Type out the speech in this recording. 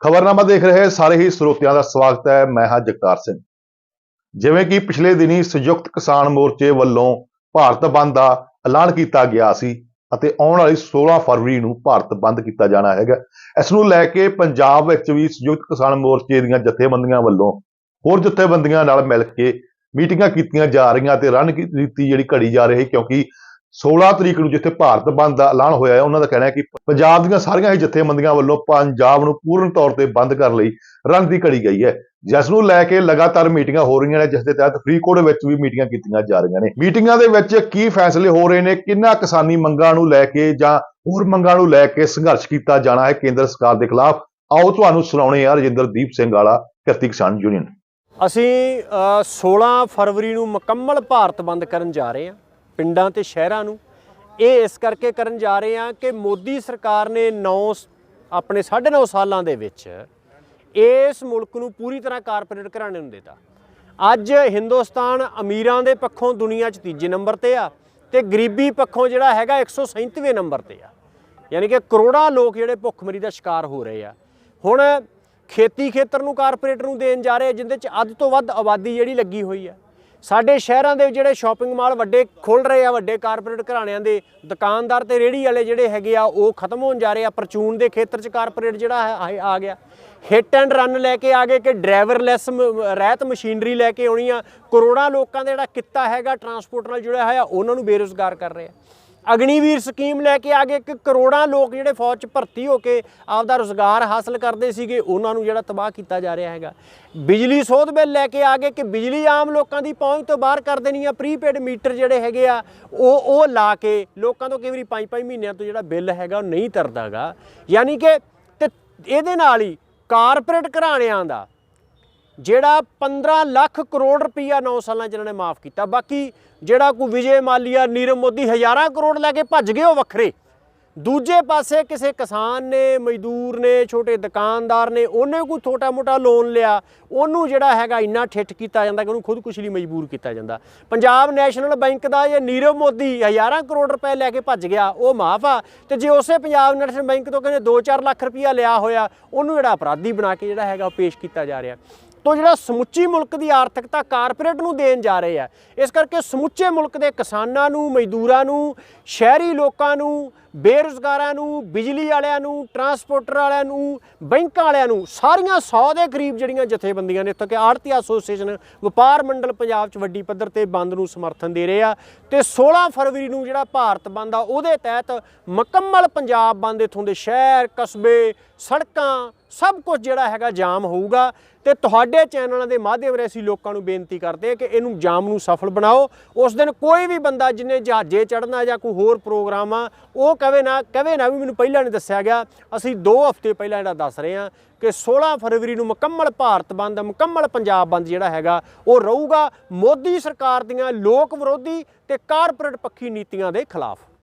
ਖਬਰਨਾਮਾ ਦੇਖ ਰਹੇ ਸਾਰੇ ਹੀ ਸਰੋਤਿਆਂ ਦਾ ਸਵਾਗਤ ਹੈ। ਮੈਂ ਹਾਂ ਜਗਤਾਰ ਸਿੰਘ। ਜਿਵੇਂ ਕਿ ਪਿਛਲੇ ਦਿਨੀ ਸੰਯੁਕਤ ਕਿਸਾਨ ਮੋਰਚੇ ਵੱਲੋਂ ਭਾਰਤ ਬੰਦ ਦਾ ਐਲਾਨ ਕੀਤਾ ਗਿਆ ਸੀ ਅਤੇ ਆਉਣ ਵਾਲੀ 16 ਫਰਵਰੀ ਨੂੰ ਭਾਰਤ ਬੰਦ ਕੀਤਾ ਜਾਣਾ ਹੈਗਾ। ਇਸ ਨੂੰ ਲੈ ਕੇ ਪੰਜਾਬ ਵਿੱਚ ਵੀ ਸੰਯੁਕਤ ਕਿਸਾਨ ਮੋਰਚੇ ਦੀਆਂ ਜਥੇਬੰਦੀਆਂ ਵੱਲੋਂ ਹੋਰ ਜਥੇਬੰਦੀਆਂ ਨਾਲ ਮਿਲ ਕੇ ਮੀਟਿੰਗਾਂ ਕੀਤੀਆਂ ਜਾ ਰਹੀਆਂ ਤੇ ਰਣਨੀਤੀ ਜਿਹੜੀ ਘੜੀ ਜਾ ਰਹੀ ਕਿਉਂਕਿ 16 ਤਰੀਕ ਨੂੰ ਜਿੱਥੇ ਭਾਰਤ ਬੰਦ ਦਾ ਐਲਾਨ ਹੋਇਆ ਹੈ ਉਹਨਾਂ ਦਾ ਕਹਿਣਾ ਹੈ ਕਿ ਪੰਜਾਬ ਦੀਆਂ ਸਾਰੀਆਂ ਹੀ ਜਥੇਬੰਦੀਆਂ ਵੱਲੋਂ ਪੰਜਾਬ ਨੂੰ ਪੂਰਨ ਤੌਰ ਤੇ ਬੰਦ ਕਰਨ ਲਈ ਰਣਨੀਤੀ ਘੜੀ ਗਈ ਹੈ। ਜਿਸ ਨੂੰ ਲੈ ਕੇ ਲਗਾਤਾਰ ਮੀਟਿੰਗਾਂ ਹੋ ਰਹੀਆਂ ਨੇ ਜਿਸ ਦੇ ਤਹਿਤ ਫਰੀਦਕੋਟ ਵਿੱਚ ਵੀ ਮੀਟਿੰਗਾਂ ਕੀਤੀਆਂ ਜਾ ਰਹੀਆਂ ਨੇ। ਮੀਟਿੰਗਾਂ ਦੇ ਵਿੱਚ ਕੀ ਫੈਸਲੇ ਹੋ ਰਹੇ ਨੇ ਕਿੰਨਾ ਕਿਸਾਨੀ ਮੰਗਾਂ ਨੂੰ ਲੈ ਕੇ ਜਾਂ ਹੋਰ ਮੰਗਾਂ ਨੂੰ ਲੈ ਕੇ ਸੰਘਰਸ਼ ਕੀਤਾ ਜਾਣਾ ਹੈ ਕੇਂਦਰ ਸਰਕਾਰ ਦੇ ਖਿਲਾਫ? ਆਓ ਤੁਹਾਨੂੰ ਸੁਣਾਉਣੇ ਆ ਰਜਿੰਦਰਦੀਪ ਸਿੰਘ ਵਾਲਾ ਕਿਰਤੀ ਕਿਸਾਨ ਯੂਨੀਅਨ। ਅਸੀਂ ਅ, 16 ਫਰਵਰੀ ਨੂੰ ਮੁਕੰਮਲ ਭਾਰਤ ਬੰਦ ਕਰਨ ਜਾ ਰਹੇ ਹਾਂ। ਪਿੰਡਾਂ ਤੇ ਸ਼ਹਿਰਾਂ ਨੂੰ। ਇਹ ਇਸ ਕਰਕੇ ਕਰਨ ਜਾ ਰਹੇ ਹਾਂ ਕਿ ਮੋਦੀ ਸਰਕਾਰ ਨੇ 9 ਆਪਣੇ 9.5 ਸਾਲਾਂ ਦੇ ਵਿੱਚ ਇਸ ਮੁਲਕ ਨੂੰ ਪੂਰੀ ਤਰ੍ਹਾਂ ਕਾਰਪੋਰੇਟ ਘਰਾਣੇ ਨੂੰ ਦਿੱਤਾ। ਅੱਜ ਹਿੰਦੁਸਤਾਨ ਅਮੀਰਾਂ ਦੇ ਪੱਖੋਂ ਦੁਨੀਆ 'ਚ ਤੀਜੇ ਨੰਬਰ ਤੇ ਆ ਤੇ ਗਰੀਬੀ ਪੱਖੋਂ ਜਿਹੜਾ ਹੈਗਾ 137ਵੇਂ ਨੰਬਰ ਤੇ ਆ। ਯਾਨੀ ਕਿ ਕਰੋੜਾਂ ਲੋਕ ਜਿਹੜੇ ਭੁੱਖਮਰੀ ਦਾ ਸ਼ਿਕਾਰ ਹੋ ਰਹੇ ਆ। ਹੁਣ ਖੇਤੀ ਖੇਤਰ ਨੂੰ ਕਾਰਪੋਰੇਟ ਨੂੰ ਦੇਣ ਜਾ ਰਹੇ ਆ, ਜਿੰਦੇ ਚ ਅੱਧ ਤੋਂ ਵੱਧ ਆਬਾਦੀ ਜਿਹੜੀ ਲੱਗੀ ਹੋਈ ਆ। ਸਾਡੇ ਸ਼ਹਿਰਾਂ ਦੇ ਜਿਹੜੇ ਸ਼ਾਪਿੰਗ ਮਾਲ ਵੱਡੇ ਖੁੱਲ ਰਹੇ ਆ, ਵੱਡੇ ਕਾਰਪੋਰੇਟ ਘਰਾਣਿਆਂ ਦੇ, ਦੁਕਾਨਦਾਰ ਤੇ ਰੇਹੜੀ ਵਾਲੇ ਜਿਹੜੇ ਹੈਗੇ ਆ, ਉਹ ਖਤਮ ਹੋਣ ਜਾ ਰਹੇ ਆ। ਪਰਚੂਨ ਦੇ ਖੇਤਰ ਚ ਕਾਰਪੋਰੇਟ ਜਿਹੜਾ ਹੈ ਆ- ਗਿਆ। ਹਿੱਟ ਐਂਡ ਰਨ ਲੈ ਕੇ ਆ ਗਏ ਕਿ ਡਰਾਈਵਰਲੈਸ ਰਹਿਤ ਮਸ਼ੀਨਰੀ ਲੈ ਕੇ ਆਉਣੀ ਆ। ਕਰੋੜਾਂ ਲੋਕਾਂ ਦਾ ਜਿਹੜਾ ਕਿੱਤਾ ਹੈਗਾ ਟਰਾਂਸਪੋਰਟ ਨਾਲ ਜੁੜਿਆ ਹੋਇਆ, ਉਹਨਾਂ ਨੂੰ ਬੇਰੁਜ਼ਗਾਰ ਕਰ ਰਹੇ ਆ। ਅਗਨੀਵੀਰ ਸਕੀਮ ਲੈ ਕੇ ਆ ਗਏ। ਕਿ ਕਰੋੜਾਂ ਲੋਕ ਜਿਹੜੇ ਫੌਜ 'ਚ ਭਰਤੀ ਹੋ ਕੇ ਆਪਦਾ ਰੋਜ਼ਗਾਰ ਹਾਸਲ ਕਰਦੇ ਸੀਗੇ, ਉਹਨਾਂ ਨੂੰ ਜਿਹੜਾ ਤਬਾਹ ਕੀਤਾ ਜਾ ਰਿਹਾ ਹੈਗਾ। ਬਿਜਲੀ ਸੋਧ ਬਿੱਲ ਲੈ ਕੇ ਆ ਗਏ ਕਿ ਬਿਜਲੀ ਆਮ ਲੋਕਾਂ ਦੀ ਪਹੁੰਚ ਤੋਂ ਬਾਹਰ ਕਰ ਦੇਣੀ ਆ। ਪ੍ਰੀਪੇਡ ਮੀਟਰ ਜਿਹੜੇ ਹੈਗੇ ਆ, ਉਹ ਉਹ ਲਾ ਕੇ ਲੋਕਾਂ ਤੋਂ ਕਈ ਵਾਰੀ 5-5 ਮਹੀਨਿਆਂ ਤੋਂ ਜਿਹੜਾ ਬਿੱਲ ਹੈਗਾ, ਉਹ ਨਹੀਂ ਤਰਦਾਗਾ। ਯਾਨੀ ਕਿ ਤੇ ਇਹਦੇ ਨਾਲ ਹੀ ਕਾਰਪੋਰੇਟ ਘਰਾਣਿਆਂ ਦਾ ਜਿਹੜਾ 15 ਲੱਖ ਕਰੋੜ ਰੁਪਈਆ 9 ਸਾਲਾਂ 'ਚ ਇਹਨਾਂ ਨੇ ਮਾਫ ਕੀਤਾ, ਬਾਕੀ ਜਿਹੜਾ ਕੋਈ ਵਿਜੇ ਮਾਲੀਆ, ਨੀਰਵ ਮੋਦੀ ਹਜ਼ਾਰਾਂ ਕਰੋੜ ਲੈ ਕੇ ਭੱਜ ਗਏ ਉਹ ਵੱਖਰੇ। ਦੂਜੇ ਪਾਸੇ ਕਿਸੇ ਕਿਸਾਨ ਨੇ, ਮਜ਼ਦੂਰ ਨੇ, ਛੋਟੇ ਦੁਕਾਨਦਾਰ ਨੇ, ਉਹਨੇ ਕੋਈ ਛੋਟਾ ਮੋਟਾ ਲੋਨ ਲਿਆ, ਉਹਨੂੰ ਜਿਹੜਾ ਹੈਗਾ ਇੰਨਾ ਠਿੱਠ ਕੀਤਾ ਜਾਂਦਾ ਕਿ ਉਹਨੂੰ ਖੁਦਕੁਸ਼ੀ ਲਈ ਮਜਬੂਰ ਕੀਤਾ ਜਾਂਦਾ। ਪੰਜਾਬ ਨੈਸ਼ਨਲ ਬੈਂਕ ਦਾ ਇਹ ਨੀਰਵ ਮੋਦੀ ਹਜ਼ਾਰਾਂ ਕਰੋੜ ਰੁਪਏ ਲੈ ਕੇ ਭੱਜ ਗਿਆ, ਉਹ ਮਾਫ ਆ। ਤੇ ਜੇ ਉਸੇ ਪੰਜਾਬ ਨੈਸ਼ਨਲ ਬੈਂਕ ਤੋਂ ਕਹਿੰਦੇ 2-4 ਲੱਖ ਰੁਪਇਆ ਲਿਆ ਹੋਇਆ, ਉਹਨੂੰ ਜਿਹੜਾ ਅਪਰਾਧੀ ਬਣਾ ਕੇ ਜਿਹੜਾ ਹੈਗਾ ਉਹ ਪੇਸ਼ ਕੀਤਾ ਜਾ ਰਿਹਾ। ਤੋਂ ਜਿਹੜਾ ਸਮੁੱਚੀ ਮੁਲਕ ਦੀ ਆਰਥਿਕਤਾ ਕਾਰਪੋਰੇਟ ਨੂੰ ਦੇਣ ਜਾ ਰਹੇ ਆ, ਇਸ ਕਰਕੇ ਸਮੁੱਚੇ ਮੁਲਕ ਦੇ ਕਿਸਾਨਾਂ ਨੂੰ, ਮਜ਼ਦੂਰਾਂ ਨੂੰ, ਸ਼ਹਿਰੀ ਲੋਕਾਂ ਨੂੰ ਬੇਰੁਜ਼ਗਾਰਾਂ ਨੂੰ, ਬਿਜਲੀ ਵਾਲਿਆਂ ਨੂੰ ਟਰਾਂਸਪੋਰਟਰ ਵਾਲਿਆਂ ਨੂੰ, ਬੈਂਕਾਂ ਵਾਲਿਆਂ ਨੂੰ, ਸਾਰੀਆਂ 100 ਦੇ ਕਰੀਬ ਜਿਹੜੀਆਂ ਜਥੇਬੰਦੀਆਂ ਨੇ, ਇੱਥੋਂ ਕਿ ਆੜਤੀ ਐਸੋਸੀਏਸ਼ਨ ਵਪਾਰ ਮੰਡਲ ਪੰਜਾਬ 'ਚ ਵੱਡੀ ਪੱਧਰ ਤੇ ਬੰਦ ਨੂੰ ਸਮਰਥਨ ਦੇ ਰਹੇ ਆ ਤੇ 16 ਫਰਵਰੀ ਨੂੰ ਜਿਹੜਾ ਭਾਰਤ ਬੰਦ ਆ, ਉਹਦੇ ਤਹਿਤ ਮੁਕੰਮਲ ਪੰਜਾਬ ਬੰਦ ਇਥੋਂ ਦੇ ਸ਼ਹਿਰ, ਕਸਬੇ, ਸੜਕਾਂ, ਸਭ ਕੁਝ ਜਿਹੜਾ ਹੈਗਾ ਜਾਮ ਹੋਊਗਾ ਤੇ ਤੁਹਾਡੇ ਚੈਨਲਾਂ ਦੇ ਮਾਧਿਅਮ ਰਾਹੀਂ ਅਸੀਂ ਲੋਕਾਂ ਨੂੰ ਬੇਨਤੀ ਕਰਦੇ ਹਾਂ ਕਿ ਇਹਨੂੰ ਜਾਮ ਨੂੰ ਸਫਲ ਬਣਾਓ। ਉਸ ਦਿਨ ਕੋਈ ਵੀ ਬੰਦਾ ਜਿਹਨੇ ਜਹਾਜ਼ੇ ਚੜਨਾ ਜਾਂ ਕੋਈ ਹੋਰ ਪ੍ਰੋਗਰਾਮ ਆ, ਉਹ ਕਵੇ ਨਾ ਕਵੇ ਨਾ ਵੀ ਮੈਨੂੰ ਪਹਿਲਾਂ ਨਹੀਂ ਦੱਸਿਆ ਗਿਆ। ਅਸੀਂ 2 ਹਫ਼ਤੇ ਪਹਿਲਾਂ ਜਿਹੜਾ ਦੱਸ ਰਹੇ ਹਾਂ ਕਿ 16 ਫਰਵਰੀ ਨੂੰ ਮੁਕੰਮਲ ਭਾਰਤ ਬੰਦ, ਮੁਕੰਮਲ ਪੰਜਾਬ ਬੰਦ ਜਿਹੜਾ ਹੈਗਾ, ਉਹ ਰਹੂਗਾ ਮੋਦੀ ਸਰਕਾਰ ਦੀਆਂ ਲੋਕ ਵਿਰੋਧੀ ਤੇ ਕਾਰਪੋਰੇਟ ਪੱਖੀ ਨੀਤੀਆਂ ਦੇ ਖਿਲਾਫ।